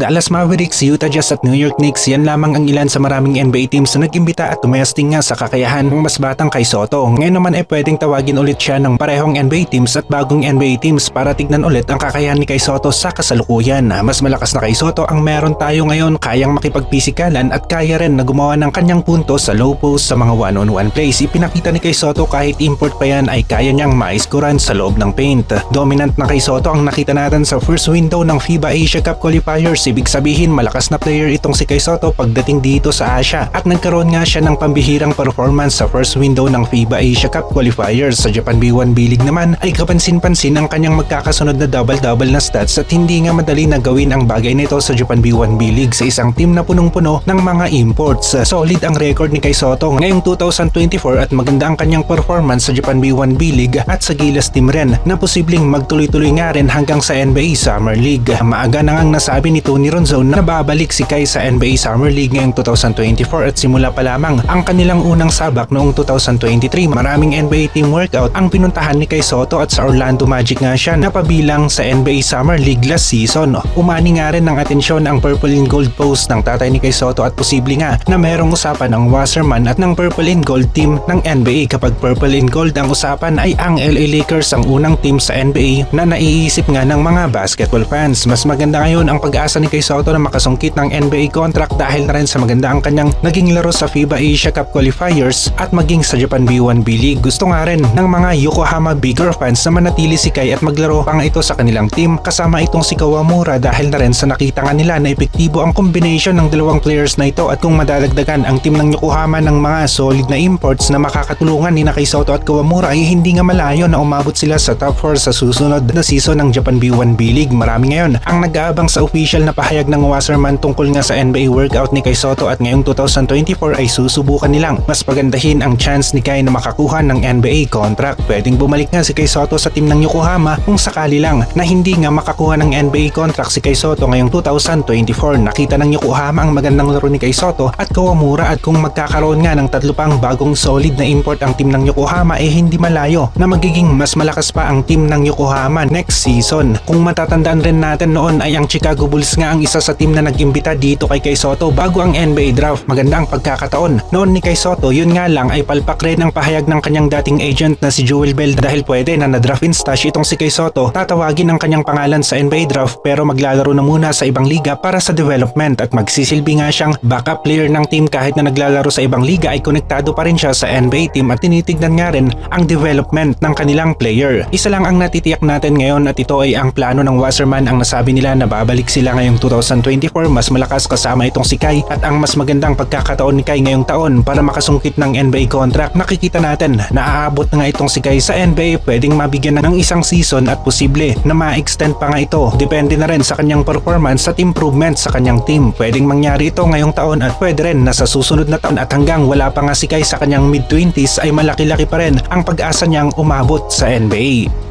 Dallas Mavericks, Utah Jazz at New York Knicks yan lamang ang ilan sa maraming NBA teams na nag-imbita at tumesting nga sa kakayahan ng mas batang kay Soto. Ngayon naman ay pwedeng tawagin ulit siya ng parehong NBA teams at bagong NBA teams para tignan ulit ang kakayahan ni kay Soto sa kasalukuyan. Mas malakas na kay Soto ang meron tayo ngayon kayang makipagpisikalan at kaya rin na gumawa ng kanyang punto sa low post sa mga one-on-one plays. Ipinakita ni kay Soto kahit import pa yan ay kaya niyang maiskuran sa loob ng paint. Dominant na kay Soto ang nakita natin sa first window ng FIBA Asia Cup qualifiers ibig sabihin malakas na player itong si Kai Soto pagdating dito sa Asia at nagkaroon nga siya ng pambihirang performance sa first window ng FIBA Asia Cup qualifiers. Sa Japan B1 B-League naman ay kapansin-pansin ang kanyang magkakasunod na double-double na stats at hindi nga madali na gawin ang bagay nito sa Japan B1 B-League sa isang team na punong-puno ng mga imports. Solid ang record ni Kai Soto ngayong 2024 at maganda ang kanyang performance sa Japan B1 B-League at sa Gilas team rin na posibleng magtuloy-tuloy nga rin hanggang sa NBA Summer League. Maaga na ngang nasabi ni Tony Ronzo na babalik si Kai sa NBA Summer League ngayong 2024 at simula pa lamang ang kanilang unang sabak noong 2023. Maraming NBA team workout ang pinuntahan ni Kai Soto at sa Orlando Magic nga siya napabilang sa NBA Summer League last season. Umani nga rin ng atensyon ang Purple and Gold post ng tatay ni Kai Soto at posible nga na merong usapan ng Wasserman at ng Purple and Gold team ng NBA. Kapag Purple and Gold ang usapan ay ang LA Lakers ang unang team sa NBA na naiisip nga ng mga basketball fans. Mas maganda ngayon ang pag-asa ni Kai Soto na makasungkit ng NBA contract dahil na rin sa maganda ang kanyang naging laro sa FIBA Asia Cup qualifiers at maging sa Japan B1 B-League. Gusto nga rin ng mga Yokohama Bigger fans na manatili si Kai at maglaro pa ito sa kanilang team kasama itong si Kawamura dahil na rin sa nakita nga nila na epektibo ang combination ng dalawang players na ito at kung madadagdagan ang team ng Yokohama ng mga solid na imports na makakatulungan ni Kai Soto at Kawamura ay hindi nga malayo na umabot sila sa top 4 sa susunod na season ng Japan B1 B-League. Marami ngayon ang nag-aabang sa official na pahayag ng Wasserman tungkol nga sa NBA workout ni Kai Soto at ngayong 2024 ay susubukan nilang mas pagandahin ang chance ni Kai na makakuha ng NBA contract. Pwedeng bumalik nga si Kai Soto sa team ng Yokohama kung sakali lang na hindi nga makakuha ng NBA contract si Kai Soto ngayong 2024. Nakita ng Yokohama ang magandang laro ni Kai Soto at Kawamura at kung magkakaroon nga ng tatlo pang bagong solid na import ang team ng Yokohama eh hindi malayo na magiging mas malakas pa ang team ng Yokohama next season. Kung matatandaan rin natin noon ay ang Chicago Bulls nga ang isa sa team na nag-imbita dito kay Kai Soto bago ang NBA draft. Maganda ang pagkakataon. Noon ni Kai Soto, yun nga lang ay palpak rin ang pahayag ng kanyang dating agent na si Joel Bell dahil pwede na na-draft in stash itong si Kai Soto. Tatawagin ang kanyang pangalan sa NBA draft pero maglalaro na muna sa ibang liga para sa development at magsisilbi nga siyang backup player ng team kahit na naglalaro sa ibang liga ay konektado pa rin siya sa NBA team at tinitignan nga rin ang development ng kanilang player. Isa lang ang natitiyak natin ngayon at ito ay ang plano ng Wasserman ang nasabi nila na babalik sila ngayong 2024 mas malakas kasama itong si Kai at ang mas magandang pagkakataon ni Kai ngayong taon para makasungkit ng NBA contract. Nakikita natin na aabot na nga itong si Kai sa NBA pwedeng mabigyan na ng isang season at posible na ma-extend pa nga ito. Depende na rin sa kanyang performance at improvement sa kanyang team. Pwedeng mangyari ito ngayong taon at pwede rin na sa susunod na taon at hanggang wala pa nga si Kai sa kanyang mid-20s ay malaki-laki pa rin ang pag-asa niyang umabot sa NBA.